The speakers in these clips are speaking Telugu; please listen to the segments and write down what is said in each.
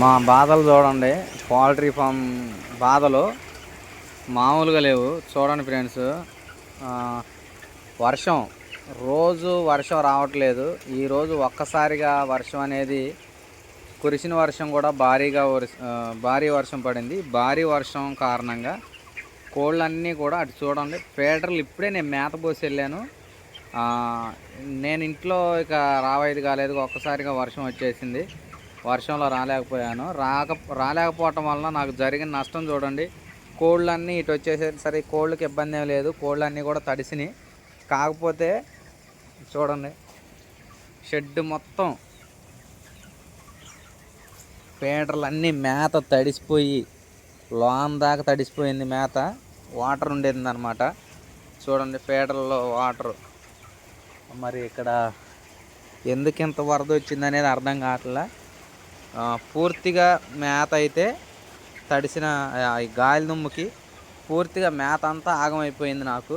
మా బాధలు చూడండి. పౌల్ట్రీ ఫామ్ బాధలు మామూలుగా లేవు. చూడండి ఫ్రెండ్స్ వర్షం. రోజు వర్షం రావట్లేదు. ఈరోజు ఒక్కసారిగా వర్షం అనేది కురిసిన వర్షం కూడా భారీగా భారీ వర్షం పడింది. భారీ వర్షం కారణంగా కోళ్ళన్నీ కూడా అటు చూడండి. ఫీడర్లు ఇప్పుడే నేను మేత పోసి వెళ్ళాను. నేను ఇంట్లో ఇక రావేది కాలేదు. ఒక్కసారిగా వర్షం వచ్చేసింది. వర్షంలో రాలేకపోయాను. రాక రాలేకపోవటం వలన నాకు జరిగిన నష్టం చూడండి. కోళ్ళన్నీ ఇటు వచ్చేసరికి సరే కోళ్ళకి ఇబ్బంది ఏం లేదు. కోళ్ళన్నీ కూడా తడిసినాయి. కాకపోతే చూడండి షెడ్ మొత్తం పీటర్లు మేత తడిసిపోయి లోన్ దాకా తడిసిపోయింది మేత. వాటర్ ఉండేది అనమాట చూడండి ఫీడర్లో వాటర్. మరి ఇక్కడ ఎందుకు ఇంత వరద వచ్చింది అనేది అర్థం కావట్లే. పూర్తిగా మేత అయితే తడిసిన ఈ గాలి దుమ్ముకి పూర్తిగా మేత అంతా ఆగమైపోయింది నాకు.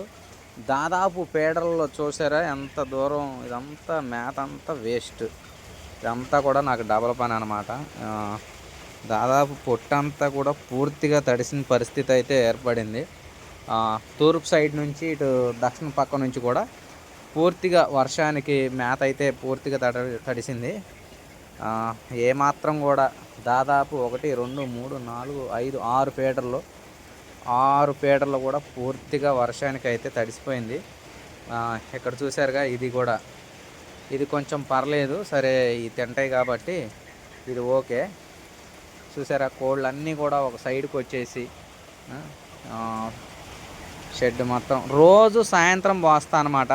దాదాపు పేడల్లో చూసారా ఎంత దూరం ఇదంతా మేత అంతా వేస్ట్. ఇదంతా కూడా నాకు డబల్ పని అనమాట దాదాపు పొట్టంతా కూడా పూర్తిగా తడిసిన పరిస్థితి అయితే ఏర్పడింది. తూర్పు సైడ్ నుంచి ఇటు దక్షిణ పక్క నుంచి కూడా పూర్తిగా వర్షానికి మేత అయితే పూర్తిగా తడ తడిసింది. ఏమాత్రం కూడా దాదాపు ఒకటి రెండు మూడు నాలుగు ఐదు ఆరు పీటర్లు ఆరు పీటర్లు కూడా పూర్తిగా వర్షానికి అయితే తడిసిపోయింది ఇక్కడ చూసారుగా ఇది కూడా. ఇది కొంచెం పర్లేదు సరే ఇది తింటాయి కాబట్టి ఇది ఓకే. చూసారా కోళ్ళు అన్నీ కూడా ఒక సైడ్కి వచ్చేసి షెడ్ మొత్తం. రోజు సాయంత్రం పోస్తా అనమాట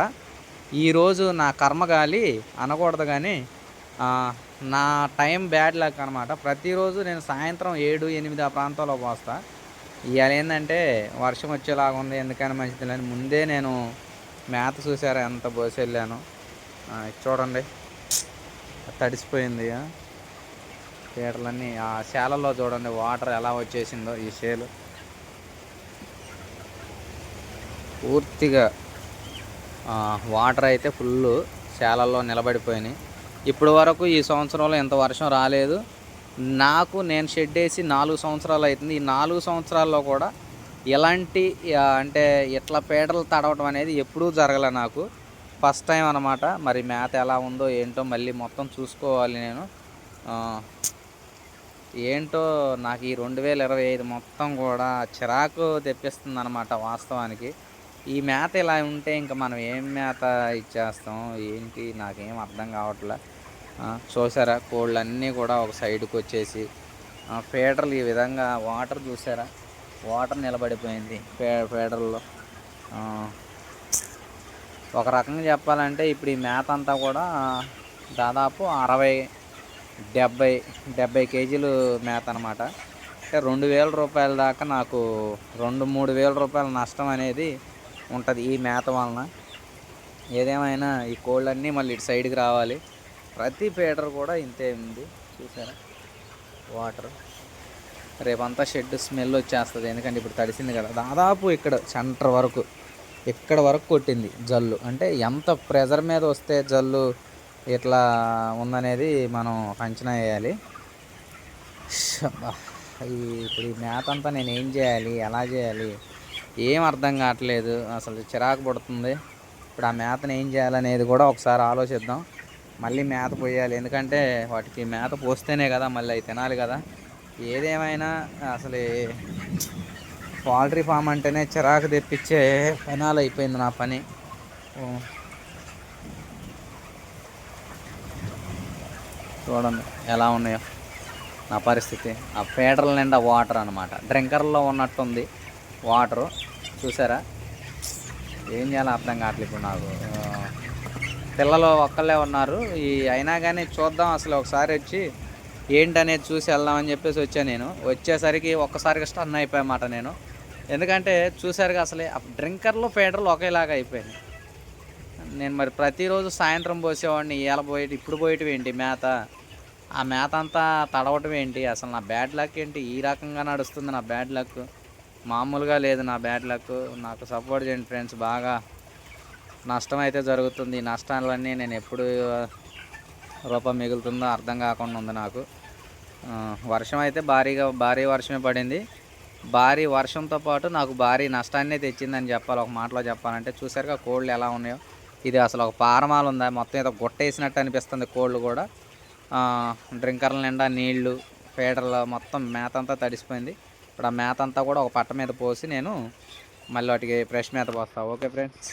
ఈరోజు నా కర్మగాలి అనకూడదు కానీ నా టైం బ్యాడ్ లక్ అనమాట ప్రతిరోజు నేను సాయంత్రం ఏడు ఎనిమిది ఆ ప్రాంతంలో పోస్తా. ఇవాళ ఏంటంటే వర్షం వచ్చేలాగా ఉంది ఎందుకని మంచిది లేని ముందే నేను మేత చూసారా ఎంత పోసి వెళ్ళాను. చూడండి. తడిసిపోయింది ఆ. పీటలన్నీ ఆ శాలలో చూడండి వాటర్ ఎలా వచ్చేసిందో ఈ షేలు పూర్తిగా వాటర్ అయితే ఫుల్ శాలల్లో నిలబడిపోయినాయి. ఇప్పటి వరకు ఈ సంవత్సరంలో ఇంత వర్షం రాలేదు. నాకు నేను షెడ్ వేసి నాలుగు సంవత్సరాలు అవుతుంది. ఈ నాలుగు సంవత్సరాల్లో కూడా ఎలాంటి అంటే ఇట్లా పీడలు తడవటం అనేది ఎప్పుడూ జరగలే నాకు. ఫస్ట్ టైం అనమాట మరి మేత ఎలా ఉందో ఏంటో మళ్ళీ మొత్తం చూసుకోవాలి నేను. ఏంటో నాకు ఈ రెండు వేల ఇరవై ఐదు మొత్తం కూడా చిరాకు తెప్పిస్తుంది అనమాట వాస్తవానికి. ఈ మేత ఇలా ఉంటే ఇంకా మనం ఏం మేత ఇచ్చేస్తాం? ఏంటి? నాకేం అర్థం కావట్లే. చూసారా? కోళ్ళు అన్నీ కూడా ఒక సైడ్కి వచ్చేసి ఫీడర్లు ఈ విధంగా వాటర్ చూసారా? వాటర్ నిలబడిపోయింది ఫే ఫీడర్లో. ఒక రకంగా చెప్పాలంటే ఇప్పుడు ఈ మేత అంతా కూడా దాదాపు అరవై డెబ్బై డెబ్బై కేజీలు మేత అనమాట అంటే రెండు వేల రూపాయల దాకా నాకు రెండు మూడు వేల రూపాయల నష్టం అనేది ఉంటుంది ఈ మేత వలన. ఏదేమైనా ఈ కోళ్ళన్నీ మళ్ళీ ఇటు సైడ్కి రావాలి. ప్రతి ఫీడర్ కూడా ఇంతే ఉంది. చూసారా? వాటర్. రేపంతా షెడ్ స్మెల్ వచ్చేస్తుంది. ఎందుకంటే ఇప్పుడు తడిసింది కదా. దాదాపు ఇక్కడ సెంటర్ వరకు ఇక్కడ వరకు కొట్టింది జల్లు. అంటే ఎంత ప్రెజర్ మీద వస్తే జల్లు ఇట్లా ఉందనేది మనం అంచనా వేయాలి. ఈ ఇప్పుడు ఈ మేత అంతా నేను ఏం చేయాలి? ఎలా చేయాలి? ఏం అర్థం కావట్లేదు. అసలు చిరాకు పడుతుంది. ఇప్పుడు ఆ మేతను ఏం చేయాలనేది కూడా ఒకసారి ఆలోచిద్దాం. మళ్ళీ మేత పోయాలి. ఎందుకంటే వాటికి మేత పోస్తేనే కదా మళ్ళీ అవి తినాలి కదా. ఏదేమైనా అసలు పౌల్ట్రీ ఫామ్ అంటేనే చిరాకు తెప్పించే పనాలు అయిపోయింది నా పని. చూడండి ఎలా ఉన్నాయో నా పరిస్థితి. ఆ ఫీడర్ల నిండా వాటర్ అనమాట డ్రింకర్లో ఉన్నట్టుంది వాటరు. చూసారా? ఏం చేయాలో అర్థం కావట్లేదు ఇప్పుడు నాకు. పిల్లలు ఒక్కళ్ళే ఉన్నారు. ఈ అయినా కానీ చూద్దాం అసలు ఒకసారి వచ్చి ఏంటనేది చూసి వెళ్దామని చెప్పేసి వచ్చాను నేను. వచ్చేసరికి ఒక్కసారిగా స్టన్ అయిపోయామాట నేను. ఎందుకంటే చూసారుగా అసలే ఆ డ్రింకర్లు ఫీడర్లు ఒకేలాగా అయిపోయాయి నేను మరి ప్రతిరోజు సాయంత్రం పోసేవాడిని ఇవాళ పోయేటి ఇప్పుడు పోయేటివి ఏంటి? మేత. ఆ మేత అంతా తడవటం ఏంటి? అసలు నా బ్యాడ్ లక్ ఏంటి? ఈ రకంగా నడుస్తుంది నా బ్యాడ్ లక్. మామూలుగా లేదు నా బ్యాడ్ లక్. నాకు సపోర్ట్ చేయండి ఫ్రెండ్స్ బాగా నష్టం అయితే జరుగుతుంది. ఈ నష్టాలన్నీ నేను ఎప్పుడు రూపం మిగులుతుందో అర్థం కాకుండా ఉంది నాకు. వర్షం అయితే భారీగా భారీ వర్షమే పడింది. భారీ వర్షంతో పాటు నాకు భారీ నష్టాన్ని తెచ్చిందని చెప్పాలి. ఒక మాటలో చెప్పాలంటే చూసారుగా కోళ్ళు ఎలా ఉన్నాయో. ఇది అసలు ఒక పారమాలు ఉందా? మొత్తం ఏదో గొట్టేసినట్టు అనిపిస్తుంది కోళ్ళు కూడా. డ్రింకర్ల నిండా నీళ్ళు ఫీడర్లు మొత్తం మేత అంతా తడిసిపోయింది. ఇప్పుడు ఆ మేత అంతా కూడా ఒక పట్ట మీద పోసి నేను మళ్ళీ వాటికి ఫ్రెష్ మేత పోస్తా. Okay friends?